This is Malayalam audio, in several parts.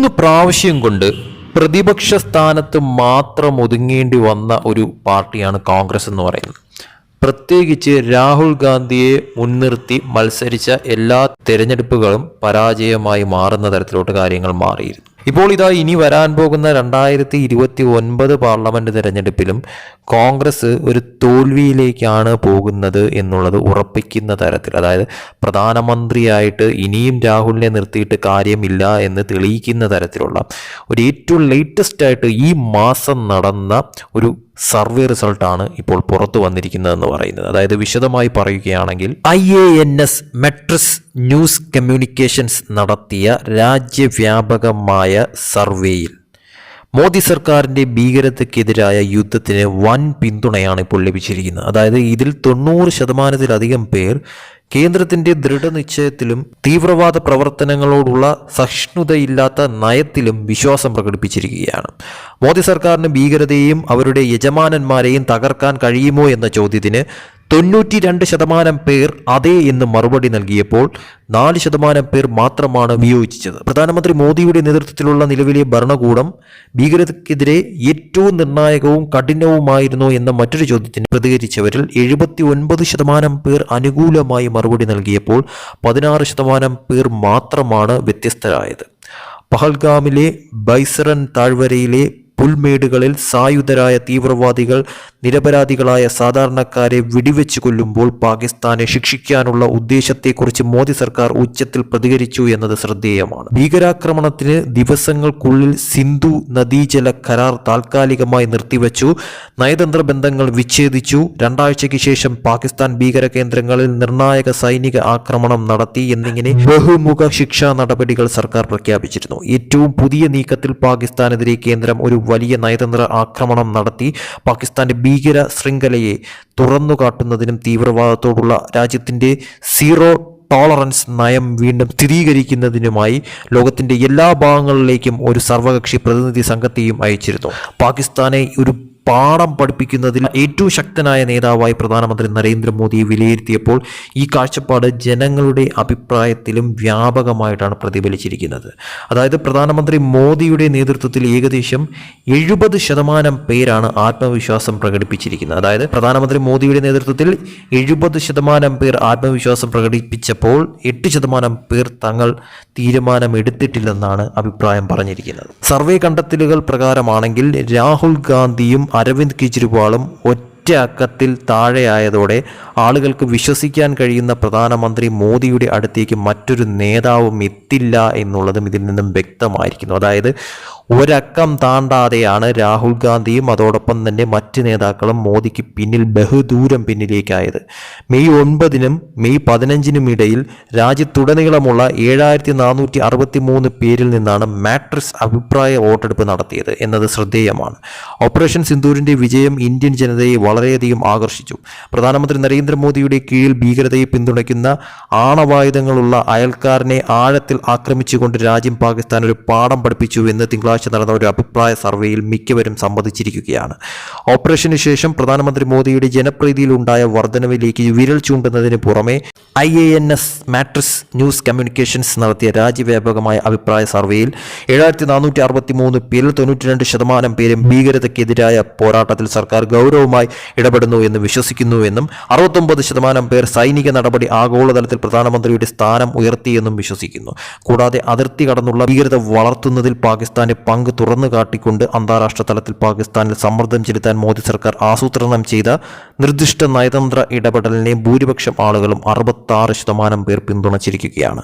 മൂന്ന് പ്രാവശ്യം കൊണ്ട് പ്രതിപക്ഷ സ്ഥാനത്ത് മാത്രം ഒതുങ്ങേണ്ടി വന്ന ഒരു പാർട്ടിയാണ് കോൺഗ്രസ് എന്ന് പറയുന്നത്. പ്രത്യേകിച്ച് രാഹുൽ ഗാന്ധിയെ മുൻനിർത്തി മത്സരിച്ച എല്ലാ തെരഞ്ഞെടുപ്പുകളും പരാജയമായി മാറുന്ന തരത്തിലോട്ട് കാര്യങ്ങൾ മാറിയിരുന്നു. ഇപ്പോൾ ഇതാ ഇനി വരാൻ പോകുന്ന രണ്ടായിരത്തി ഇരുപത്തി ഒൻപത് പാർലമെന്റ് തിരഞ്ഞെടുപ്പിലും കോൺഗ്രസ് ഒരു തോൽവിയിലേക്കാണ് പോകുന്നത് എന്നുള്ളത് ഉറപ്പിക്കുന്ന തരത്തിൽ. അതായത് പ്രധാനമന്ത്രിയായിട്ട് ഇനിയും രാഹുലിനെ നിർത്തിയിട്ട് കാര്യമില്ല എന്ന് തെളിയിക്കുന്ന തരത്തിലുള്ള ഒരു ഏറ്റവും ലേറ്റസ്റ്റ് ആയിട്ട് ഈ മാസം നടന്ന ഒരു സർവേ റിസൾട്ടാണ് ഇപ്പോൾ പുറത്തു വന്നിരിക്കുന്നതെന്ന് പറയുന്നത്. അതായത് വിശദമായി പറയുകയാണെങ്കിൽ I A N S Matrize news communications നടത്തിയ രാജ്യവ്യാപകമായ സർവേയിൽ മോദി സർക്കാരിന്റെ ഭീകരതയ്ക്കെതിരായ യുദ്ധത്തിന് വൻ പിന്തുണയാണ് ഇപ്പോൾ ലഭിച്ചിരിക്കുന്നത്. അതായത് ഇതിൽ തൊണ്ണൂറ് ശതമാനത്തിലധികം പേർ കേന്ദ്രത്തിന്റെ ദൃഢനിശ്ചയത്തിലും തീവ്രവാദ പ്രവർത്തനങ്ങളോടുള്ള സഹിഷ്ണുതയില്ലാത്ത നയത്തിലും വിശ്വാസം പ്രകടിപ്പിച്ചിരിക്കുകയാണ്. മോദി സർക്കാരിന് ഭീകരതയെയും അവരുടെ യജമാനന്മാരെയും തകർക്കാൻ കഴിയുമോ എന്ന ചോദ്യത്തിന് തൊണ്ണൂറ്റി രണ്ട് ശതമാനം പേർ അതേ എന്ന് മറുപടി നൽകിയപ്പോൾ നാല് ശതമാനം പേർ മാത്രമാണ് വിയോജിച്ചത്. പ്രധാനമന്ത്രി മോദിയുടെ നേതൃത്വത്തിലുള്ള നിലവിലെ ഭരണകൂടം ഭീകരതയ്ക്കെതിരെ ഏറ്റവും നിർണായകവും കഠിനവുമായിരുന്നു എന്ന മറ്റൊരു ചോദ്യത്തിന് പ്രതികരിച്ചവരിൽ എഴുപത്തി ഒൻപത് ശതമാനം പേർ അനുകൂലമായി മറുപടി നൽകിയപ്പോൾ പതിനാറ് ശതമാനം പേർ മാത്രമാണ് വ്യത്യസ്തരായത്. പഹൽഗാമിലെ ബൈസറൻ താഴ്വരയിലെ പുൽമേടുകളിൽ സായുധരായ തീവ്രവാദികൾ നിരപരാധികളായ സാധാരണക്കാരെ വെടിവെച്ച് കൊല്ലുമ്പോൾ പാകിസ്ഥാനെ ശിക്ഷിക്കാനുള്ള ഉദ്ദേശത്തെക്കുറിച്ച് മോദി സർക്കാർ ഉച്ചത്തിൽ പ്രതികരിച്ചു എന്നത് ശ്രദ്ധേയമാണ്. ഭീകരാക്രമണത്തിന് ദിവസങ്ങൾക്കുള്ളിൽ സിന്ധു നദീജല കരാർ താൽക്കാലികമായി നിർത്തിവെച്ചു. നയതന്ത്ര ബന്ധങ്ങൾ വിച്ഛേദിച്ചു. രണ്ടാഴ്ചയ്ക്ക് ശേഷം പാകിസ്ഥാൻ ഭീകര കേന്ദ്രങ്ങളിൽ നിർണായക സൈനിക ആക്രമണം നടത്തി എന്നിങ്ങനെ ബഹുമുഖ ശിക്ഷാ നടപടികൾ സർക്കാർ പ്രഖ്യാപിച്ചിരുന്നു. ഏറ്റവും പുതിയ നീക്കത്തിൽ പാകിസ്ഥാനെതിരെ കേന്ദ്രം ഒരു വലിയ നയതന്ത്ര ആക്രമണം നടത്തി പാകിസ്ഥാന്റെ ഭീകര ശൃംഖലയെ തുറന്നു കാട്ടുന്നതിനും തീവ്രവാദത്തോടുള്ള രാജ്യത്തിന്റെ സീറോ ടോളറൻസ് നയം വീണ്ടും സ്ഥിരീകരിക്കുന്നതിനുമായി ലോകത്തിന്റെ എല്ലാ ഭാഗങ്ങളിലേക്കും ഒരു സർവകക്ഷി പ്രതിനിധി സംഘത്തെയും അയച്ചിരുന്നു. പാകിസ്ഥാനെ ഒരു പാഠം പഠിപ്പിക്കുന്നതിൽ ഏറ്റവും ശക്തനായ നേതാവായി പ്രധാനമന്ത്രി നരേന്ദ്രമോദിയെ വിലയിരുത്തിയപ്പോൾ ഈ കാഴ്ചപ്പാട് ജനങ്ങളുടെ അഭിപ്രായത്തിലും വ്യാപകമായിട്ടാണ് പ്രതിഫലിച്ചിരിക്കുന്നത്. അതായത് പ്രധാനമന്ത്രി മോദിയുടെ നേതൃത്വത്തിൽ ഏകദേശം എഴുപത് ശതമാനം പേരാണ് ആത്മവിശ്വാസം പ്രകടിപ്പിച്ചിരിക്കുന്നത്. അതായത് പ്രധാനമന്ത്രി മോദിയുടെ നേതൃത്വത്തിൽ എഴുപത് ശതമാനം പേർ ആത്മവിശ്വാസം പ്രകടിപ്പിച്ചപ്പോൾ എട്ട് ശതമാനം പേർ തങ്ങൾ തീരുമാനമെടുത്തിട്ടില്ലെന്നാണ് അഭിപ്രായം പറഞ്ഞിരിക്കുന്നത്. സർവേ കണ്ടെത്തലുകൾ പ്രകാരമാണെങ്കിൽ രാഹുൽ ഗാന്ധിയും അരവിന്ദ് കെജ്രിവാളും ഒറ്റ അക്കത്തിൽ താഴെയായതോടെ ആളുകൾക്ക് വിശ്വസിക്കാൻ കഴിയുന്ന പ്രധാനമന്ത്രി മോദിയുടെ അടുത്തേക്ക് മറ്റൊരു നേതാവും എത്തില്ല എന്നുള്ളതും ഇതിൽ നിന്നും വ്യക്തമായിരിക്കുന്നു. അതായത് ഒരക്കം താണ്ടാതെയാണ് രാഹുൽ ഗാന്ധിയും അതോടൊപ്പം തന്നെ മറ്റ് നേതാക്കളും മോദിക്ക് പിന്നിൽ ബഹുദൂരം പിന്നിലേക്കായത്. മെയ് ഒൻപതിനും മെയ് പതിനഞ്ചിനും ഇടയിൽ രാജ്യത്തുടനീളമുള്ള ഏഴായിരത്തി നാനൂറ്റി അറുപത്തി മൂന്ന് പേരിൽ നിന്നാണ് മാട്രിക്സ് അഭിപ്രായ വോട്ടെടുപ്പ് നടത്തിയത് എന്നത് ശ്രദ്ധേയമാണ്. ഓപ്പറേഷൻ സിന്ദൂരിന്റെ വിജയം ഇന്ത്യൻ ജനതയെ വളരെയധികം ആകർഷിച്ചു. പ്രധാനമന്ത്രി നരേന്ദ്രമോദിയുടെ കീഴിൽ ഭീകരതയെ പിന്തുണയ്ക്കുന്ന ആണവായുധങ്ങളുള്ള അയൽക്കാരനെ ആഴത്തിൽ ആക്രമിച്ചുകൊണ്ട് രാജ്യം പാകിസ്ഥാൻ ഒരു പാഠം പഠിപ്പിച്ചു എന്ന് തിങ്കളാഴ്ച നടന്ന ഒരു അഭിപ്രായ സർവേയിൽ മിക്കവരും സമ്മതിച്ചിരിക്കുകയാണ് ഓപ്പറേഷന് ശേഷം പ്രധാനമന്ത്രി മോദിയുടെ ജനപ്രീതിയിലുണ്ടായ വർധനവിലേക്ക് വിരൽ ചൂണ്ടുന്നതിന് പുറമെ I A N S Matrix news communications നടത്തിയ രാജ്യവ്യാപകമായ അഭിപ്രായ സർവേയിൽ ഏഴായിരത്തി നാനൂറ്റി അറുപത്തി മൂന്ന് പേരിൽ തൊണ്ണൂറ്റി രണ്ട് ശതമാനം പേരും ഭീകരതയ്ക്കെതിരായ പോരാട്ടത്തിൽ സർക്കാർ ഗൗരവമായി ഇടപെടുന്നു എന്ന് വിശ്വസിക്കുന്നുവെന്നും അറുപത്തൊമ്പത് ശതമാനം പേർ സൈനിക നടപടി ആഗോളതലത്തിൽ പ്രധാനമന്ത്രിയുടെ സ്ഥാനം ഉയർത്തിയെന്നും വിശ്വസിക്കുന്നു. കൂടാതെ അതിർത്തി കടന്നുള്ള ഭീകരത വളർത്തുന്നതിൽ പാകിസ്ഥാന്റെ പങ്ക് തുറന്നു കാട്ടിക്കൊണ്ട് അന്താരാഷ്ട്ര തലത്തിൽ പാകിസ്ഥാനിൽ സമ്മർദ്ദം ചെലുത്താൻ മോദി സർക്കാർ ആസൂത്രണം ചെയ്ത നിർദ്ദിഷ്ട നയതന്ത്ര ഇടപെടലിനെ ഭൂരിപക്ഷം ആളുകളും അറുപത്താറ് ശതമാനം പേർ പിന്തുണച്ചിരിക്കുകയാണ്.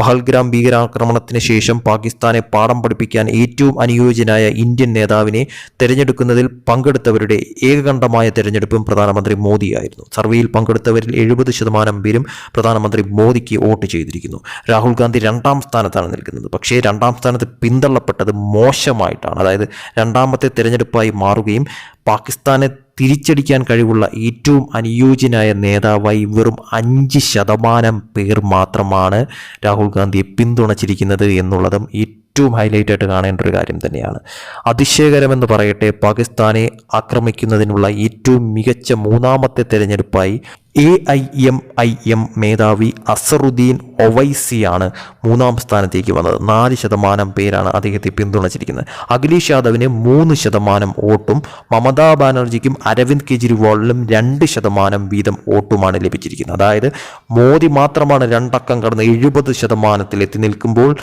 പഹൽഗ്രാം ഭീകരാക്രമണത്തിന് ശേഷം പാകിസ്ഥാനെ പാഠം പഠിപ്പിക്കാൻ ഏറ്റവും അനുയോജ്യനായ ഇന്ത്യൻ നേതാവിനെ തെരഞ്ഞെടുക്കുന്നതിൽ പങ്കെടുത്തവരുടെ ഏകകണ്ഠമായ തെരഞ്ഞെടുപ്പും പ്രധാനമന്ത്രി മോദിയായിരുന്നു. സർവേയിൽ പങ്കെടുത്തവരിൽ എഴുപത് ശതമാനം പേരും പ്രധാനമന്ത്രി മോദിക്ക് വോട്ട് ചെയ്തിരിക്കുന്നു. രാഹുൽ ഗാന്ധി രണ്ടാം സ്ഥാനത്താണ് നിൽക്കുന്നത്. പക്ഷേ രണ്ടാം സ്ഥാനത്ത് പിന്തള്ളപ്പെട്ടത് മോശമായിട്ടാണ്. അതായത് രണ്ടാമത്തെ തിരഞ്ഞെടുപ്പായി മാറുകയും പാകിസ്ഥാനെ തിരിച്ചടിക്കാൻ കഴിവുള്ള ഏറ്റവും അനുയോജ്യനായ നേതാവായി വെറും അഞ്ച് ശതമാനം പേർ മാത്രമാണ് രാഹുൽ ഗാന്ധിയെ പിന്തുണച്ചിരിക്കുന്നത് എന്നുള്ളതും ഏറ്റവും ഹൈലൈറ്റ് ആയിട്ട് കാണേണ്ട ഒരു കാര്യം തന്നെയാണ്. അതിശയകരമെന്ന് പറയട്ടെ പാകിസ്ഥാനെ ആക്രമിക്കുന്നതിനുള്ള ഏറ്റവും മികച്ച മൂന്നാമത്തെ തെരഞ്ഞെടുപ്പായി A I M I M മേധാവി അസറുദ്ദീൻ ഒവൈസിയാണ് മൂന്നാം സ്ഥാനത്തേക്ക് വന്നത്. നാല് ശതമാനം പേരാണ് അദ്ദേഹത്തെ പിന്തുണച്ചിരിക്കുന്നത്. അഖിലേഷ് യാദവിന് മൂന്ന് ശതമാനം വോട്ടും മമതാ ബാനർജിക്കും അരവിന്ദ് കെജ്രിവാളിനും രണ്ട് ശതമാനം വീതം വോട്ടുമാണ് ലഭിച്ചിരിക്കുന്നത്. അതായത് മോദി മാത്രമാണ് രണ്ടക്കം കടന്ന് എഴുപത് ശതമാനത്തിൽ എത്തി നിൽക്കുമ്പോൾ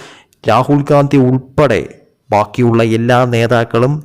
രാഹുൽ ഗാന്ധി ഉൾപ്പെടെ ബാക്കിയുള്ള എല്ലാ നേതാക്കളും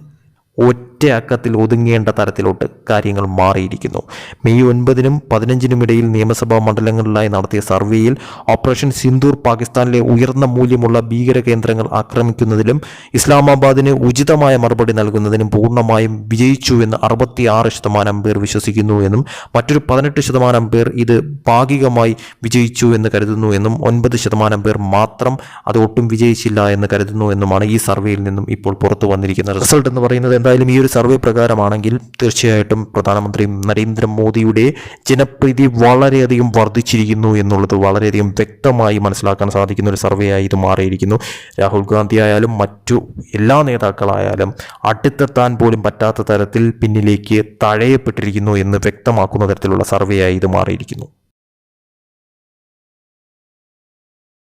ഒറ്റ അക്കത്തിൽ ഒതുങ്ങേണ്ട തരത്തിലോട്ട് കാര്യങ്ങൾ മാറിയിരിക്കുന്നു. മെയ് ഒൻപതിനും പതിനഞ്ചിനും ഇടയിൽ നിയമസഭാ മണ്ഡലങ്ങളിലായി നടത്തിയ സർവേയിൽ ഓപ്പറേഷൻ സിന്ദൂർ പാകിസ്ഥാനിലെ ഉയർന്ന മൂല്യമുള്ള ഭീകര കേന്ദ്രങ്ങൾ ആക്രമിക്കുന്നതിലും ഇസ്ലാമാബാദിന് ഉചിതമായ മറുപടി നൽകുന്നതിനും പൂർണമായും വിജയിച്ചു എന്ന് അറുപത്തിയാറ് ശതമാനം പേർ വിശ്വസിക്കുന്നു എന്നും മറ്റൊരു പതിനെട്ട് ശതമാനം പേർ ഇത് ഭാഗികമായി വിജയിച്ചു എന്ന് കരുതുന്നു എന്നും ഒൻപത് ശതമാനം പേർ മാത്രം അത് ഒട്ടും വിജയിച്ചില്ല എന്ന് കരുതുന്നു എന്നുമാണ് ഈ സർവേയിൽ നിന്നും ഇപ്പോൾ പുറത്തു വന്നിരിക്കുന്ന റിസൾട്ട് എന്ന് പറയുന്നത് എന്തായാലും ഈ ഒരു സർവേ പ്രകാരമാണെങ്കിൽ തീർച്ചയായിട്ടും പ്രധാനമന്ത്രി നരേന്ദ്രമോദിയുടെ ജനപ്രീതി വളരെയധികം വർദ്ധിച്ചിരിക്കുന്നു എന്നുള്ളത് വളരെയധികം വ്യക്തമായി മനസ്സിലാക്കാൻ സാധിക്കുന്ന ഒരു സർവേ ആയി ഇത് മാറിയിരിക്കുന്നു. രാഹുൽ ഗാന്ധി ആയാലും മറ്റു എല്ലാ നേതാക്കളായാലും അടുത്തെത്താൻ പോലും പറ്റാത്ത തരത്തിൽ പിന്നിലേക്ക് തഴയപ്പെട്ടിരിക്കുന്നു എന്ന് വ്യക്തമാക്കുന്ന തരത്തിലുള്ള സർവേ ആയി ഇത് മാറിയിരിക്കുന്നു.